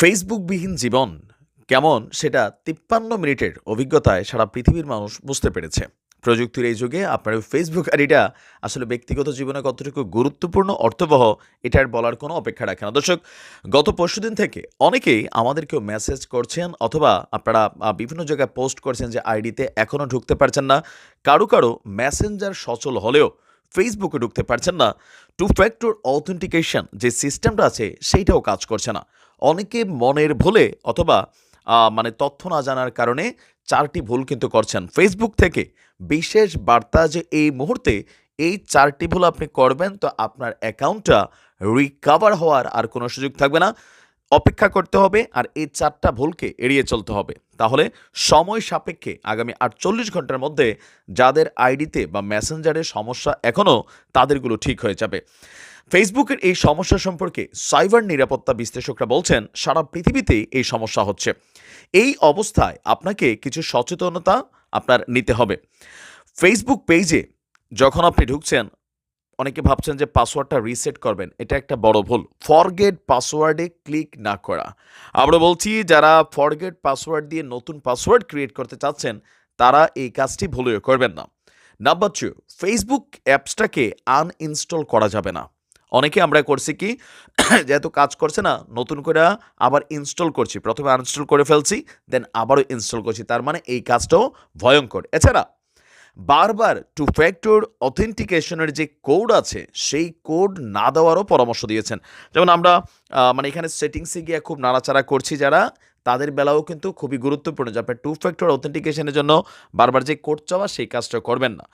ফেসবুকবিহীন জীবন কেমন সেটা তিপ্পান্ন মিনিটের অভিজ্ঞতায় সারা পৃথিবীর মানুষ বুঝতে পেরেছে। প্রযুক্তির এই যুগে আপনার ফেসবুক আইডিটা আসলে ব্যক্তিগত জীবনে কতটুকু গুরুত্বপূর্ণ, অর্থবহ, এটার বলার কোনো অপেক্ষা রাখে না। দর্শক, গত পরশুদিন থেকে অনেকেই আমাদেরকেও মেসেজ করছেন অথবা আপনারা বিভিন্ন জায়গায় পোস্ট করছেন যে আইডিতে এখনও ঢুকতে পারছেন না। কারও কারও মেসেঞ্জার সচল হলেও ফেসবুকে ঢুকতে পারছেন না। টু ফ্যাক্টর অথেন্টিকেশন যে সিস্টেমটা আছে, সেইটাও কাজ করছে না। অনেকে মনের ভুলে অথবা মানে তথ্য না জানার কারণে চারটি ভুল কিন্তু করছেন। ফেসবুক থেকে বিশেষ বার্তা যে এই মুহূর্তে এই চারটি ভুল আপনি করবেন, তো আপনার অ্যাকাউন্টটা রিকাভার হওয়ার আর কোনো সুযোগ থাকবে না। অপেক্ষা করতে হবে আর এই চারটা ভুলকে এড়িয়ে চলতে হবে। তাহলে সময় সাপেক্ষে আগামী আটচল্লিশ ঘণ্টার মধ্যে যাদের আইডিতে বা মেসেঞ্জারের সমস্যা এখনও, তাদেরগুলো ঠিক হয়ে যাবে। ফেসবুকের এই সমস্যা সম্পর্কে সাইবার নিরাপত্তা বিশ্লেষকরা বলছেন, সারা পৃথিবীতেই এই সমস্যা হচ্ছে। এই অবস্থায় আপনাকে কিছু সচেতনতা আপনার নিতে হবে। ফেসবুক পেজে যখন আপনি ঢুকছেন, অনেকে ভাবছেন যে পাসওয়ার্ডটা রিসেট করবেন, এটা একটা বড় ভুল। ফরগেট পাসওয়ার্ডে ক্লিক না করা। আমরা বলছি, যারা ফরগেট পাসওয়ার্ড দিয়ে নতুন পাসওয়ার্ড ক্রিয়েট করতে চাচ্ছেন, তারা এই কাজটি ভুলেও করবেন না। নাম্বার টু ফেসবুক অ্যাপসটাকে আনইনস্টল করা যাবে না। অনেকে আমরা করছি কি, যেহেতু কাজ করছে না, নতুন করে আবার ইনস্টল করছি। প্রথমে আনইনস্টল করে ফেলছি দেন আবারও ইনস্টল করছি। তার মানে এই কাজটাও ভয়ঙ্কর। এছাড়া, বারবার টু ফ্যাক্টর অথেন্টিকেশনের যে কোড আছে, সেই কোড না দেওয়ারও পরামর্শ দিয়েছেন। যেমন আমরা মানে এখানে সেটিংসে গিয়ে খুব নাড়াচাড়া করছি যারা তাদের বেলাও কিন্তু খুবই গুরুত্বপূর্ণ, যে টু ফ্যাক্টর অথেন্টিকেশনের জন্য বারবার যে কোড চাওয়া সেই কাজটা করবেন না।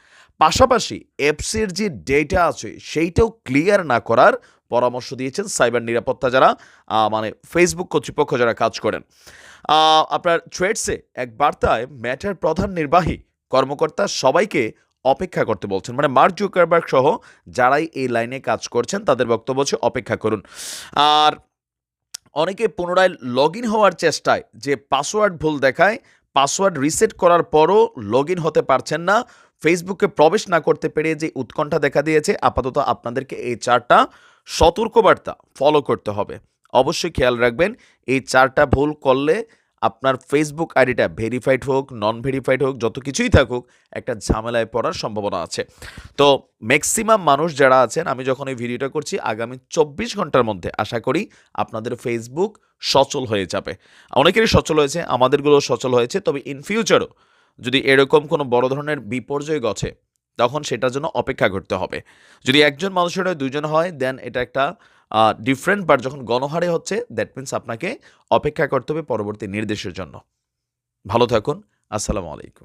পাশাপাশি অ্যাপসের যে ডেটা আছে, সেইটাও ক্লিয়ার না করার পরামর্শ দিয়েছেন সাইবার নিরাপত্তা যারা মানে ফেসবুক কর্তৃপক্ষ যারা কাজ করেন। আপনার থ্রেডসে এক বার্তায় ম্যাটার প্রধান নির্বাহী কর্মকর্তা সবাইকে অপেক্ষা করতে বলছেন। মানে মার্ক জুকারবার্গ সহ যারাই এই লাইনে কাজ করছেন, তাদের বক্তব্য হচ্ছে অপেক্ষা করুন। আর অনেকে পুনরায় লগ হওয়ার চেষ্টায় যে পাসওয়ার্ড ভুল দেখায়, পাসওয়ার্ড রিসেট করার পরও লগ হতে পারছেন না। ফেসবুকে প্রবেশ না করতে পেরে যে উৎকণ্ঠা দেখা দিয়েছে, আপাতত আপনাদেরকে এই চারটা সতর্কবার্তা ফলো করতে হবে। অবশ্যই খেয়াল রাখবেন, এই চারটা ভুল করলে আপনার ফেসবুক আইডিটা ভেরিফাইড হোক নন ভেরিফাইড হোক, যত কিছুই থাকুক, একটা ঝামেলায় পড়ার সম্ভাবনা আছে। তো ম্যাক্সিমাম মানুষ যারা আছেন, আমি যখন এই ভিডিওটা করছি, আগামী চব্বিশ ঘণ্টার মধ্যে আশা করি আপনাদের ফেসবুক সচল হয়ে যাবে। অনেকেরই সচল হয়েছে আমাদেরগুলো সচল হয়েছে, তবে ইন ফিউচারও যদি এরকম কোনো বড় ধরনের বিপর্যয় গছে তখন সেটার জন্য অপেক্ষা করতে হবে। যদি একজন মানুষের দুজন হয় দেন এটা একটা ডিফারেন্ট বাট যখন গণহারে হচ্ছে দ্যাট মিন্স আপনাকে অপেক্ষা করতে হবে পরবর্তী নির্দেশের জন্য। ভালো থাকুন, আসসালামু আলাইকুম।